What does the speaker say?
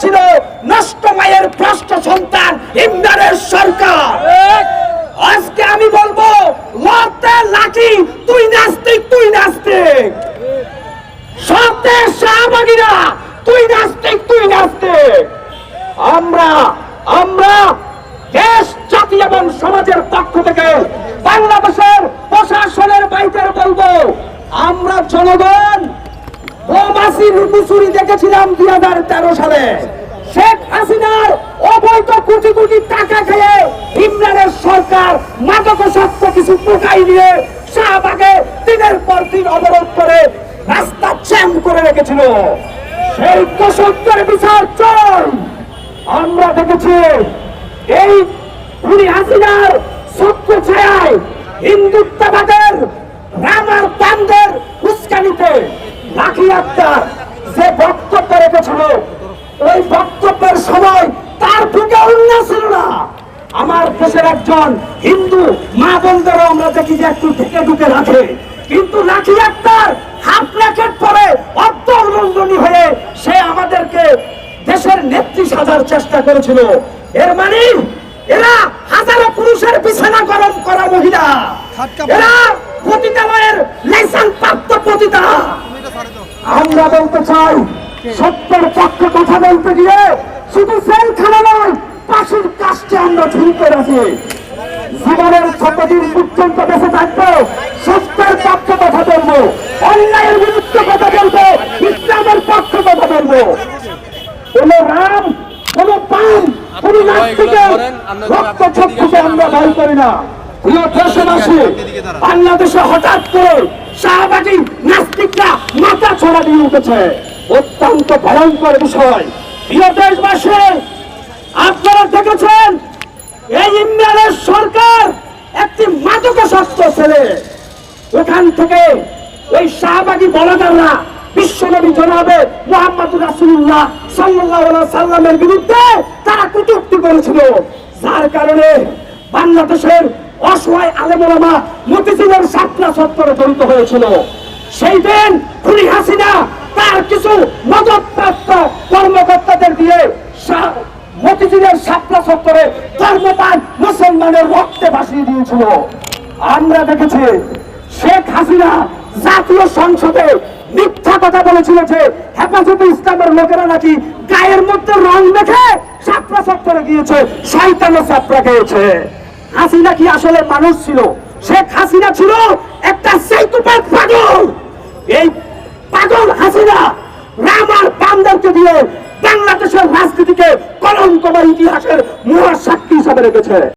ছিল নষ্ট মায়ের ভ্রষ্ট সন্তান ইমরানের সরকার। আজকে আমি বলব লড়তে লাঠি তুই নাস্তিক তুই নাস্তিক। সত্যে শাহবাগীরা তুই নাস্তিক তুই নাস্তিক। আমরা আমরা দেখেছিলাম দুই হাজার তেরো সালে। শেখ হাসিনার অবৈধ কোটি কোটি টাকা খেয়ে ইমরানের সরকার মাদকাসক্ত কিছু পোকাই নিয়ে শাহবাগে দিনের পর দিন অবরোধ করে রাস্তা জ্যাম করে রেখেছিল। সেই দশকের বিচার চল আমরা দেখেছি এই খুনি হাসিনার লাখি আক্তার যে বক্তব্য রেখেছিল ওই বক্তব্যের সময় তার বুকে উন্নয় ছিল না। আমার দেশের একজন হিন্দু মা বোনদেরও আমরা দেখি যে একটু ঢেকে ঢুকে রাখে। কিন্তু লাখি আক্তার হাফ জ্যাকেট পরে অর্ধরঞ্জনী হয়ে সে আমাদেরকে দেশের নেত্রী সাজার চেষ্টা করেছিল। এর মানে এরা হাজারো পুরুষের বিছানা গরম করা মহিলা। এরা পতিতালয়ের লাইসেন্স প্রাপ্ত পতিতা। আমরা বলতে চাই, সত্যের পক্ষে কথা বলতে গিয়ে শুধু জেলখানা নয়, পাশের কাজটা আমরা ঝুলতে রাখি জীবনের যতদিন পর্যন্ত বেঁচে থাকব, সত্যের পক্ষে কথা বলব। অন্যায়ের বিরুদ্ধে কথা বলব, ইসলামের পক্ষে কথা বলব। কোন রাম, কোন পান, কোন রক্ত চক্ষুকে আমরা ভয় করি না। প্রিয় দেশবাসী, বাংলাদেশে হঠাৎ করে শাহবাগী নাস্তিকরা মাথা ছড়া দিয়ে উঠেছে। অত্যন্ত ভয়ঙ্কর বিষয়। প্রিয় দেশবাসী, আপনারা দেখেছেন, এই ইমরানের সরকার একটি মাদকাসক্ত ছেলে। ওখান থেকে ওই শাহবাগী বলাদাররা বিশ্বনবী জনাবে মোহাম্মদ রাসুল্লাহ সাল্লাহ সাল্লামের বিরুদ্ধে তারা কটূক্তি করেছিল। যার কারণে বাংলাদেশের অসহায় আলেমা মতিঝিলের সাতরা সত্তরে জড়িত হয়েছিল। সেই দিন খুনি হাসিনা তার কিছু মদতপ্রাপ্ত কর্মকর্তাদের দিয়ে মতিঝিলের সত্তরে ধর্মপান মুসলমানের রক্তে ভাসিয়ে দিয়েছিল। আমরা দেখেছি শেখ হাসিনা জাতীয় সংসদে মিথ্যা কথা বলেছিল যে হেফাজতে ইসলামের লোকেরা নাকি গায়ের মধ্যে রং মেখে সাপড়া করে গিয়েছে, শয়তানো চাপড়া খেয়েছে। হাসিনা কি আসলে মানুষ ছিল? শেখ হাসিনা ছিল একটা সাইকোপ্যাথ পাগল। এই পাগল হাসিনা রামার বান্দারকে দিয়ে বাংলাদেশের রাজনীতিকে কলঙ্কময় ইতিহাসের মহাসাক্ষী হিসাবে রেখেছে।